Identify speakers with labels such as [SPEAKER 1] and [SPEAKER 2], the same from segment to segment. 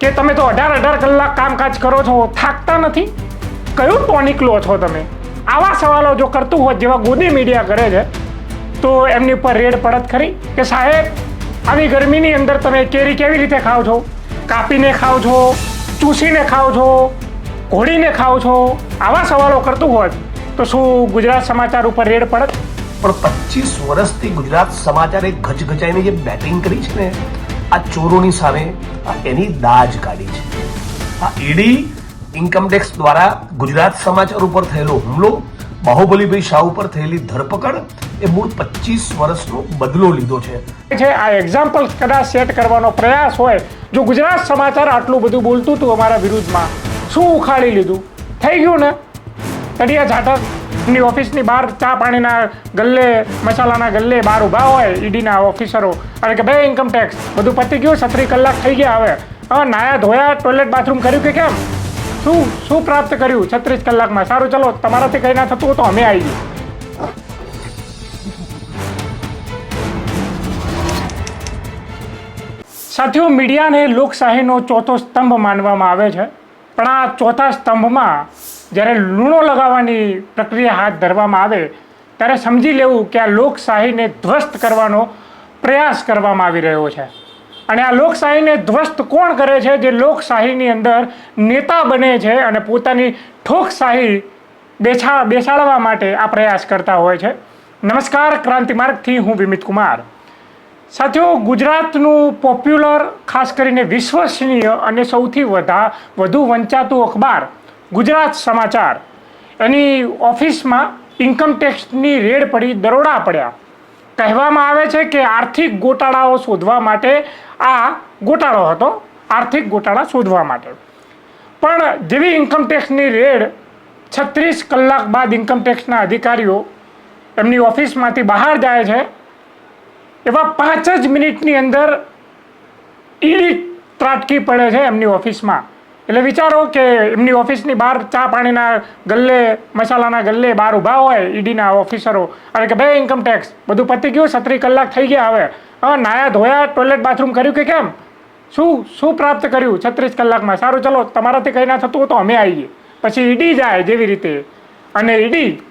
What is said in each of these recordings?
[SPEAKER 1] કે તમે તો અઢાર અઢાર કલાક કામકાજ કરો છો, થાકતા નથી? કયું ટોનિક લો છો તમે? આવા સવાલો જો કરતું હોત જેવા ગોદી મીડિયા કરે છે, તો એમની ઉપર રેડ પડત ખરી? કે સાહેબ, આવી ગરમીની અંદર તમે કેરી કેવી રીતે ખાઓ છો? કાપીને ખાઓ છો? ચૂસીને ખાઓ છો? ઘોડીને ખાઓ છો? આવા સવાલો કરતું હોત, તો શું ગુજરાત સમાચાર ઉપર રેડ પડત?
[SPEAKER 2] પણ પચીસ વર્ષથી ગુજરાત સમાચારે ગચગચાઈને જે બેટિંગ કરી છે ને આ ચોરોની સામે એની દાજ કાઢી છે. આ ઈડી ઇન્કમટેક્સ દ્વારા ગુજરાત સમાચાર ઉપર થયેલો હુમલો, બાહુબલીભાઈ શાહ ઉપર થયેલી ધરપકડ, એ મૂળ પચીસ વર્ષનો બદલો લીધો છે.
[SPEAKER 1] જે આ એક્ઝામ્પલ કદાચ સેટ કરવાનો પ્રયાસ હોય, જો ગુજરાત સમાચાર આટલું બધું બોલતું હતું અમારા વિરુદ્ધમાં, શું ઉખાડી લીધું? થઈ ગયું ને? તળિયા ઝાટકની ઓફિસની બહાર ચા પાણીના ગલ્લે, મસાલાના ગલ્લે બહાર ઊભા હોય ઈડીના ઓફિસરો. અને કે ભાઈ ઇન્કમ ટેક્સ બધું પતી ગયું, છત્રી કલાક થઈ ગયા હવે. હા નાયા ધોયા ટોયલેટ બાથરૂમ કર્યું કે કેમ? શું શું પ્રાપ્ત કર્યું છત્રીસ કલાકમાં? સારું, ચલો, તમારાથી કંઈ ના થતું હોય તો અમે આવી ગયું સાથીઓ, મીડિયાને લોકશાહીનો ચોથો સ્તંભ માનવામાં આવે છે. પણ આ ચોથા સ્તંભમાં જ્યારે લૂણો લગાવવાની પ્રક્રિયા હાથ ધરવામાં આવે, ત્યારે સમજી લેવું કે આ લોકશાહીને ધ્વસ્ત કરવાનો પ્રયાસ કરવામાં આવી રહ્યો છે. અને આ લોકશાહીને ધ્વસ્ત કોણ કરે છે? જે લોકશાહીની અંદર નેતા બને છે અને પોતાની ઠોકશાહી બેછા, બેસાડવા માટે આ પ્રયાસ કરતા હોય છે. નમસ્કાર ક્રાંતિમાર્ગથી હું વિમિત કુમાર. સાથીઓ, ગુજરાતનું પોપ્યુલર, ખાસ કરીને વિશ્વસનીય અને સૌથી વધા, વધુ વંચાતું અખબાર ગુજરાત સમાચાર. એની ઓફિસમાં ઇન્કમટેક્સની રેડ પડી દરોડા પડ્યા. કહેવામાં આવે છે કે આર્થિક ગોટાળાઓ શોધવા માટે આ ગોટાળો હતો, આર્થિક ગોટાળા શોધવા માટે. પણ જેવી ઇન્કમટેક્સની રેડ છત્રીસ કલાક બાદ ઇન્કમટેક્સના અધિકારીઓ એમની ઓફિસમાંથી બહાર જાય છે, એવા પાંચ જ મિનિટની અંદર ઈડી ત્રાટકી પડે છે એમની ઓફિસમાં. એટલે વિચારો કે એમની ઓફિસની બહાર ચા પાણીના ગલ્લે, મસાલાના ગલ્લે બહાર ઊભા હોય, ઈડીના ઓફિસરો. અને કે ભાઈ ઇન્કમ ટેક્સ બધું પતી ગયું સત્રી કલાક થઈ ગયા હવે. હા નાયા ધોયા ટોયલેટ બાથરૂમ કર્યું કે કેમ? શું શું પ્રાપ્ત કર્યું છત્રીસ કલાકમાં? સારું, ચલો, તમારાથી કંઈ ના થતું તો અમે આવીએ. પછી ઈડી જાય જેવી રીતે. અને ઈડી,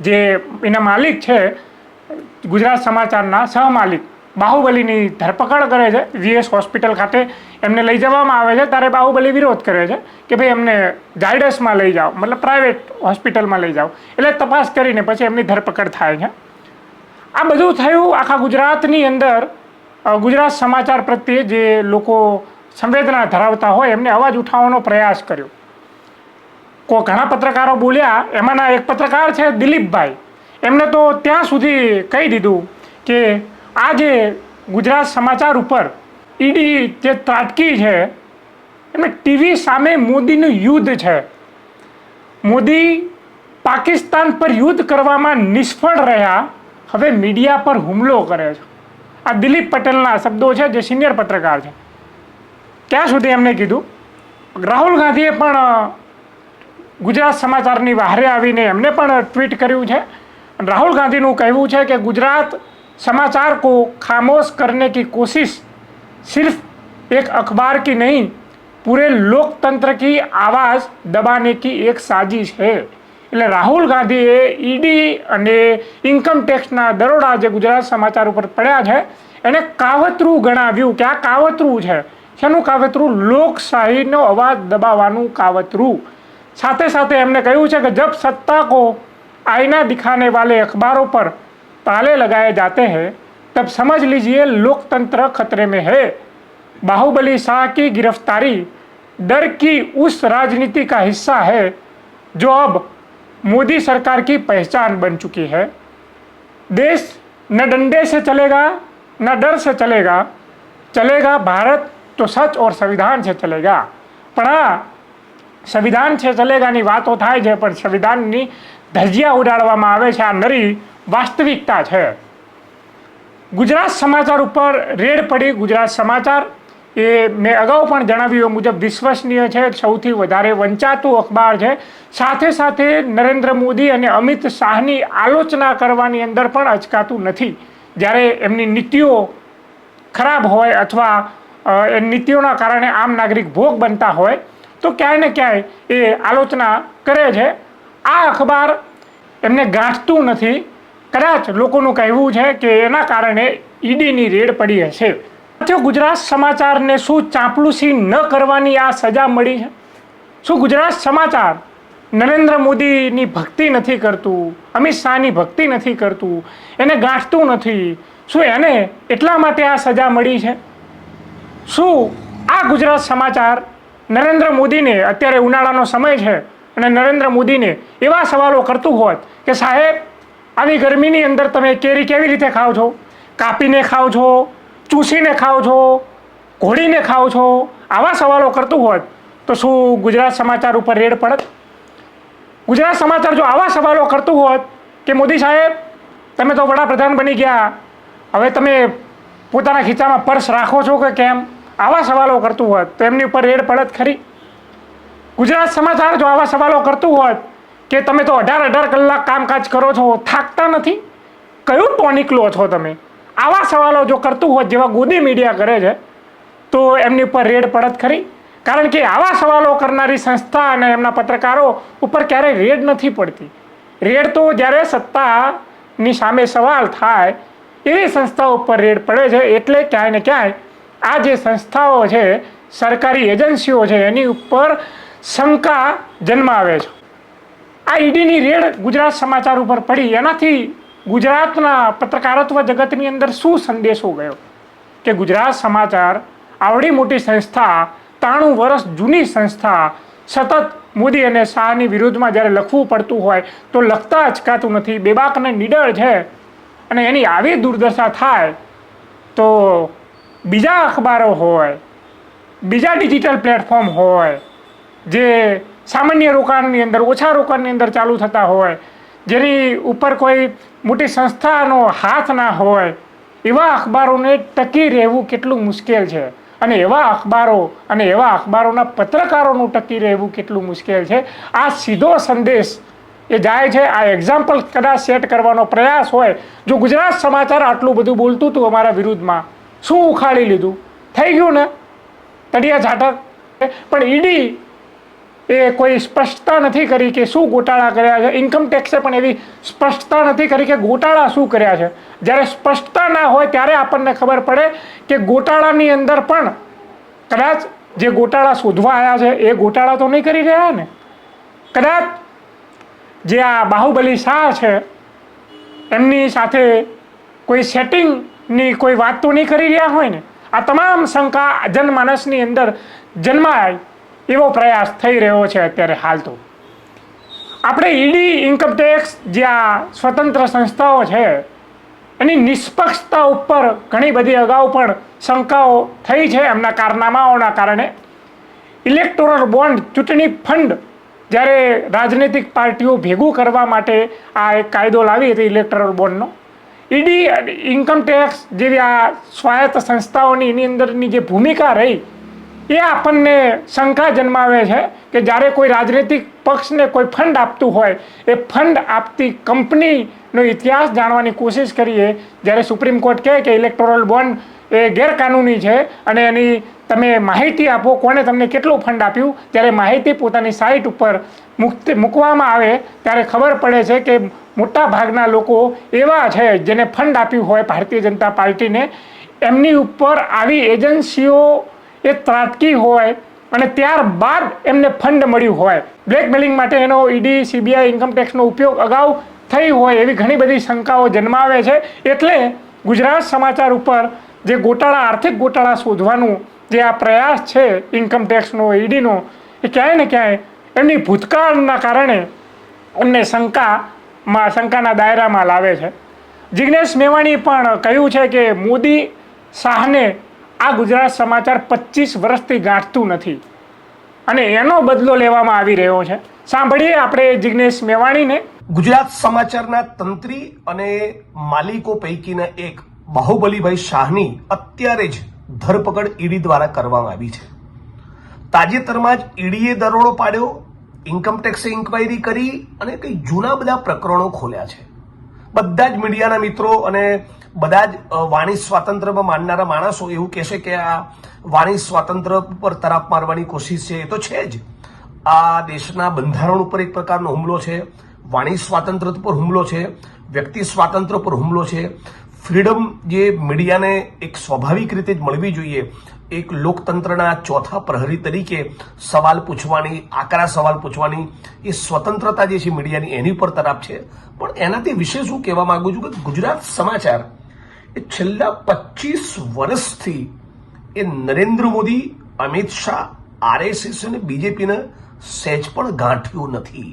[SPEAKER 1] જે એના માલિક છે, ગુજરાત સમાચારના સહમાલિક બાહુબલીની ધરપકડ કરે છે વીએસ હોસ્પિટલ ખાતે એમને લઈ જવામાં આવે છે, ત્યારે બાહુબલી વિરોધ કરે છે કે ભાઈ એમને ઝાયડસમાં લઈ જાઓ, મતલબ પ્રાઇવેટ હોસ્પિટલમાં લઈ જાઓ. એટલે તપાસ કરીને પછી એમની ધરપકડ થાય છે. આ બધું થયું આખા ગુજરાતની અંદર ગુજરાત સમાચાર પ્રત્યે જે લોકો સંવેદના ધરાવતા હોય એમને અવાજ ઉઠાવવાનો પ્રયાસ કર્યો. કો ઘણા પત્રકારો બોલ્યા, એમાંના એક પત્રકાર છે દિલીપભાઈ. એમને તો ત્યાં સુધી કહી દીધું કે આજે ગુજરાત સમાચાર ઉપર ઈડી જે ત્રાટકી છે, એમ ટીવી સામે મોદીનું યુદ્ધ છે. મોદી પાકિસ્તાન પર યુદ્ધ કરવામાં નિષ્ફળ રહ્યા, હવે મીડિયા પર હુમલો કરે છે. આ દિલીપ પટેલના શબ્દો છે, જે સિનિયર પત્રકાર છે. ત્યાં સુધી એમને કીધું? રાહુલ ગાંધીએ પણ ગુજરાત સમાચારની બહારે આવીને એમને પણ ટ્વીટ કર્યું છે. રાહુલ ગાંધીનું કહેવું છે કે ગુજરાત समाचार को खामोश करने की कोशिश सिर्फ एक अखबार की नहीं पूरे लोकतंत्र की आवाज़ दबाने की एक साजिश है એટલે રાહુલ ગાંધીએ ઈડી અને ઇન્કમ ટેક્સના દરોડા જે ગુજરાત સમાચાર ઉપર પડ્યા છે એને કાવતરું ગણાવ્યું કે આ કાવતરું છે શેનું કાવતરું લોકશાહીનો અવાજ દબાવવાનું કાવતરું સાથે સાથે એમને કહ્યું છે કે જબ સત્તા को आईना दिखाने वाले अखबारों पर ताले लगाए जाते हैं तब समझ लीजिए लोकतंत्र खतरे में है बाहुबली शाह की गिरफ्तारी डर की उस राजनीति का हिस्सा है जो अब मोदी सरकार की पहचान बन चुकी है देश न डंडे से चलेगा न डर से चलेगा चलेगा भारत तो सच और संविधान से चलेगा પણ આ સંવિધાન છે ચલેગાની વાતો થાય છે પણ સંવિધાનની ધજિયા ઉડાડવામાં આવે છે આ નરી વાસ્તવિકતા છે. ગુજરાત સમાચાર ઉપર રેડ પડી ગુજરાત સમાચાર. એ મેં અગાઉ પણ જણાવ્યું મુજબ વિશ્વસનીય છે, સૌથી વધારે વંચાતું અખબાર છે. સાથે સાથે નરેન્દ્ર મોદી અને અમિત શાહની આલોચના કરવાની અંદર પણ અચકાતું નથી. જ્યારે એમની નીતિઓ ખરાબ હોય અથવા એ નીતિઓના કારણે આમ નાગરિક ભોગ બનતા હોય, તો ક્યાંય ને ક્યાંય એ આલોચના કરે છે. આ અખબાર એમને ગાંઠતું નથી. કદાચ લોકોનું કહેવું છે કે એના કારણે ઈડીની રેડ પડી હશે. જો ગુજરાત સમાચારને શું ચાંપલુસી ન કરવાની આ સજા મળી છે? શું ગુજરાત સમાચાર નરેન્દ્ર મોદીની ભક્તિ નથી કરતું, અમિત શાહની ભક્તિ નથી કરતું, એને ગાંઠતું નથી? શું એને એટલા માટે આ સજા મળી છે? શું આ ગુજરાત સમાચાર નરેન્દ્ર મોદીને અત્યારે ઉનાળાનો સમય છે અને નરેન્દ્ર મોદીને એવા સવાલો કરતું હોત કે સાહેબ આવી ગરમીની અંદર તમે કેરી કેવી રીતે ખાઓ છો? કાપીને ખાઓ છો? ચૂસીને ખાઓ છો? ઘોડીને ખાઓ છો? આવા સવાલો કરતું હોત તો શું ગુજરાત સમાચાર ઉપર રેડ પડત ગુજરાત સમાચાર જો આવા સવાલો કરતું હોત કે મોદી સાહેબ, તમે તો વડાપ્રધાન બની ગયા. હવે તમે પોતાના ખીચામાં પર્સ રાખો છો કે કેમ? આવા સવાલો કરતું હોત તો એમની ઉપર રેડ પડત ખરી. ગુજરાત સમાચાર જો આવા સવાલો કરતું હોત કે તમે તો અઢાર અઢાર કલાક કામકાજ કરો છો, થાકતા નથી? કયું ટોનિક લો છો તમે? આવા સવાલો જો કરતું હોત જેવા ગોદી મીડિયા કરે છે, તો એમની ઉપર રેડ પડત ખરી? કારણ કે આવા સવાલો કરનારી સંસ્થા અને એમના પત્રકારો ઉપર ક્યારેય રેડ નથી પડતી. રેડ તો જ્યારે સત્તાની સામે સવાલ થાય, એવી સંસ્થાઓ ઉપર રેડ પડે છે, એટલે ક્યાંય ને ક્યાંય આ જે સંસ્થાઓ છે, સરકારી એજન્સીઓ છે, એની ઉપર શંકા જન્માવે છે. આ ઈડીની રેડ ગુજરાત સમાચાર ઉપર પડી. એનાથી ગુજરાતના પત્રકારત્વ જગતની અંદર શું સંદેશો ગયો? કે ગુજરાત સમાચાર આવડી મોટી સંસ્થા, ત્રાણું વર્ષ જૂની સંસ્થા, સતત મોદી અને શાહની વિરુદ્ધમાં જ્યારે લખવું પડતું હોય તો લખતા અચકાતું નથી. બેબાક અને છે અને એની આવી દુર્દશા થાય તો બીજા અખબારો હોય, બીજા ડિજિટલ પ્લેટફોર્મ હોય, જે સામાન્ય રોકાણની અંદર, ઓછા રોકાણની અંદર ચાલુ થતા હોય. જેની ઉપર કોઈ મોટી સંસ્થાનો હાથ ના હોય, એવા અખબારોને ટકી રહેવું કેટલું મુશ્કેલ છે. અને એવા અખબારો અને એવા અખબારોના પત્રકારોનું ટકી રહેવું કેટલું મુશ્કેલ છે. આ સીધો સંદેશ એ જાય છે. આ એક્ઝામ્પલ કદાચ સેટ કરવાનો પ્રયાસ હોય, જો ગુજરાત સમાચાર આટલું બધું બોલતું હતું અમારા વિરુદ્ધમાં, શું ઉખાડી લીધું? થઈ ગયું ને? તળિયા ઝાટક પણ ઈડી એ કોઈ સ્પષ્ટતા નથી કરી કે શું ગોટાળા કર્યા છે. ઇન્કમ ટેક્સે પણ એવી સ્પષ્ટતા નથી કરી કે ગોટાળા શું કર્યા છે. જ્યારે સ્પષ્ટતા ના હોય ત્યારે આપણને ખબર પડે કે ગોટાળાની અંદર પણ કદાચ જે ગોટાળા શોધવા આવ્યા છે, એ ગોટાળા તો નહીં કરી રહ્યા ને? કદાચ જે આ બાહુબલી શાહ છે, એમની સાથે કોઈ સેટિંગની કોઈ વાત તો નહીં કરી રહ્યા હોય ને? આ તમામ શંકા જનમાનસની અંદર જન્માય. એવો પ્રયાસ થઈ રહ્યો છે અત્યારે હાલ તો. આપણે ઈડી ઇન્કમટેક્સ જે આ સ્વતંત્ર સંસ્થાઓ છે, એની નિષ્પક્ષતા ઉપર ઘણી બધી અગાઉ પણ શંકાઓ થઈ છે એમના કારનામાઓના કારણે. ઇલેક્ટોરલ બોન્ડ ચૂંટણી ફંડ જ્યારે રાજનૈતિક પાર્ટીઓ ભેગું કરવા માટે આ એક કાયદો લાવી હતી ઇલેક્ટોરલ બોન્ડનો ઈડી ઇન્કમટેક્સ જેવી આ સ્વાયત્ત સંસ્થાઓની, એની અંદરની જે ભૂમિકા રહી એ આપણને શંકા જન્માવે છે કે જ્યારે કોઈ રાજનૈતિક પક્ષને કોઈ ફંડ આપતું હોય, એ ફંડ આપતી કંપનીનો ઇતિહાસ જાણવાની કોશિશ કરીએ, જ્યારે સુપ્રીમ કોર્ટ કહે કે ઇલેક્ટોરલ બોન્ડ એ ગેરકાનૂની છે અને એની તમે માહિતી આપો કોણે તમને કેટલું ફંડ આપ્યું, ત્યારે માહિતી પોતાની સાઇટ ઉપર મુક્ત, મૂકવામાં આવે, ત્યારે ખબર પડે છે કે મોટા ભાગના લોકો એવા છે જેને ફંડ આપ્યું હોય ભારતીય જનતા પાર્ટીને, એમની ઉપર આવી એજન્સીઓ એ ત્રાટકી હોય અને ત્યારબાદ એમને ફંડ મળ્યું હોય. બ્લેકમેલિંગ માટે એનો ઈડી સીબીઆઈ ઇન્કમટેક્સનો ઉપયોગ અગાઉ થઈ હોય એવી ઘણી બધી શંકાઓ જન્માવે છે. એટલે ગુજરાત સમાચાર ઉપર જે ગોટાળા, આર્થિક ગોટાળા શોધવાનું જે આ પ્રયાસ છે ઇન્કમટેક્સનો ઈડીનો, એ ક્યાંય ને ક્યાંય એમની ભૂતકાળના કારણે એમને શંકામાં શંકાના દાયરામાં લાવે છે. જિગ્નેશ મેવાણી પણ કહ્યું છે કે મોદી શાહને આ ગુજરાત સમાચાર પચીસ વર્ષથી ગાંઠતું નથી. અને એનો બદલો લેવામાં આવી રહ્યો છે. સાંભળીએ આપણે જિગ્નેશ મેવાણીને.
[SPEAKER 2] ગુજરાત સમાચારના તંત્રી અને માલિકો પૈકીના એક બાહુબલીભાઈ શાહની અત્યારે જ ધરપકડ ઈડી દ્વારા કરવામાં આવી છે. તાજેતરમાં જ ઈડીએ દરોડો પાડ્યો ઇન્કમટેક્સે ઇન્કવાયરી કરી અને કંઈ જૂના બધા પ્રકરણો ખોલ્યા છે. બધા જ મીડિયાના મિત્રો અને બધા જ વાણી સ્વાતંત્ર્યમાં માનનારા માણસો એવું કહેશે કે આ વાણી સ્વાતંત્ર્ય પર તરાપ મારવાની કોશિશ છે. એ તો છે જ. આ દેશના બંધારણ ઉપર એક પ્રકારનો હુમલો છે. વાણી સ્વાતંત્ર્ય પર હુમલો છે. વ્યક્તિ સ્વાતંત્ર્ય પર હુમલો છે. ફ્રીડમ જે મીડિયાને એક સ્વાભાવિક રીતે જ મળવી જોઈએ એક લોકતંત્રના ચોથા પ્રહરી તરીકે સવાલ પૂછવાની, આકરા સવાલ પૂછવાની એ સ્વતંત્રતા જે છે મીડિયાની એની ઉપર તરફ છે. પણ એનાથી વિશેષ હું કહેવા માંગુ છું કે ગુજરાત સમાચાર એ છેલ્લા પચીસ વર્ષથી એ નરેન્દ્ર મોદી, અમિત શાહ, આરએસએસ અને બીજેપીને સહેજ પણ ગાંઠ્યું નથી.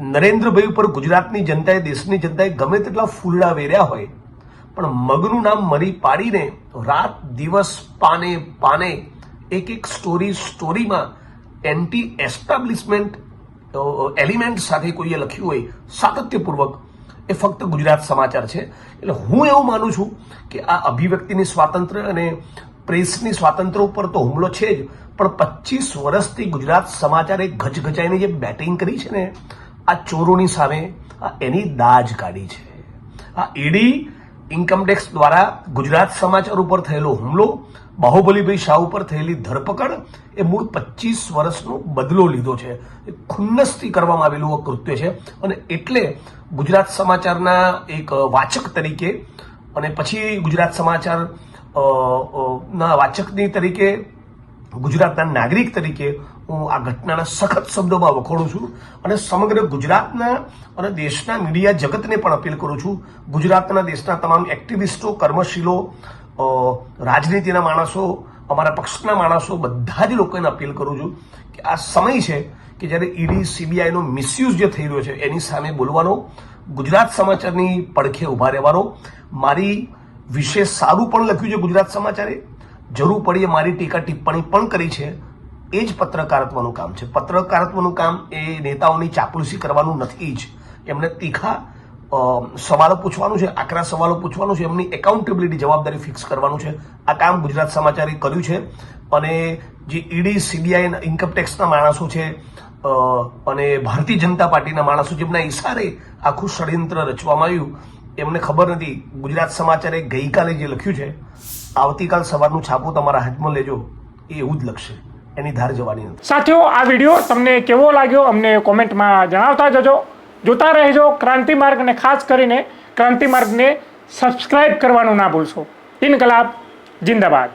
[SPEAKER 2] નરેન્દ્રભાઈ ઉપર ગુજરાતની જનતાએ, દેશની જનતાએ ગમે તેટલા ફૂલડા વેર્યા હોય પણ મગનું નામ મરી પાડીને રાત દિવસ પાને પાને એક એક સ્ટોરી સ્ટોરીમાં એન્ટી એસ્ટાબ્લિશમેન્ટ એલિમેન્ટ સાથે કોઈએ લખ્યું હોય, સાતત્યપૂર્વક એ ફક્ત ગુજરાત સમાચાર છે. એટલે હું એવું માનું છું કે આ અભિવ્યક્તિની સ્વાતંત્ર્ય અને પ્રેસની સ્વાતંત્ર્ય ઉપર તો હુમલો છે જ, પણ પચીસ વર્ષથી ગુજરાત સમાચારે ગજગજાઈને જે બેટિંગ કરી છે ને, આ ચોરોની સામે આ એની દાજ કાઢી છે. આ ઈડી ઇન્કમટેક્સ દ્વારા ગુજરાત સમાચાર ઉપર થયેલો હુમલો, બાહુબલીભાઈ શાહ ઉપર થયેલી ધરપકડ, એ મૂળ પચીસ વર્ષનો બદલો લીધો છે. એ ખુન્નસથી કરવામાં આવેલું કૃત્ય છે. અને એટલે ગુજરાત સમાચારના એક વાચક તરીકે અને પછી ગુજરાત સમાચાર ના વાચકની તરીકે ગુજરાતના નાગરિક તરીકે હું આ ઘટનાના સખત શબ્દોમાં વખોડું છું અને સમગ્ર ગુજરાતના અને દેશના મીડિયા જગતને પણ અપીલ કરું છું. ગુજરાતના દેશના તમામ એક્ટિવિસ્ટો, કર્મશીલો રાજનીતિના માણસો, અમારા પક્ષના માણસો, બધા જ લોકોને અપીલ કરું છું કે આ સમય છે કે જ્યારે ઈડી, સીબીઆઈનો મિસયુઝ જે થઈ રહ્યો છે એની સામે બોલવાનો, ગુજરાત સમાચારની પડખે ઊભા રહેવાનો. મારી વિશે સારું પણ લખ્યું છે ગુજરાત સમાચારે. જરૂર પડીએ મારી ટીકા ટિપ્પણી પણ કરી છે. એ જ પત્રકારત્વનું કામ છે. પત્રકારત્વનું કામ એ નેતાઓની ચાપલુસી કરવાનું નથી જ. એમને તીખા સવાલો પૂછવાનું છે, આકરા સવાલો પૂછવાનું છે, એમની એકાઉન્ટેબિલિટી જવાબદારી ફિક્સ કરવાનું છે. આ કામ ગુજરાત સમાચારે કર્યું છે અને જે ઈડી, સીબીઆઈ ઇન્કમટેક્સના માણસો છે અને ભારતીય જનતા પાર્ટીના માણસો જેમના ઈશારે આખું ષડયંત્ર રચવામાં આવ્યું. એમને ખબર નથી, ગુજરાત સમાચારે ગઈકાલે જે લખ્યું છે, આવતીકાલ સવારનું છાપું તમારા હાથમાં લેજો, એ એવું જ લખશે. એની ધાર જવાની
[SPEAKER 1] સાથીઓ, આ વીડિયો તમને કેવો લાગ્યો અમને કોમેન્ટમાં જણાવતા જજો. જોતા રહેજો ક્રાંતિ માર્ગ અને ખાસ કરીને ક્રાંતિ માર્ગને સબસ્ક્રાઇબ કરવાનું ના ભૂલશો. ઇનકલાબ, જિંદાબાદ.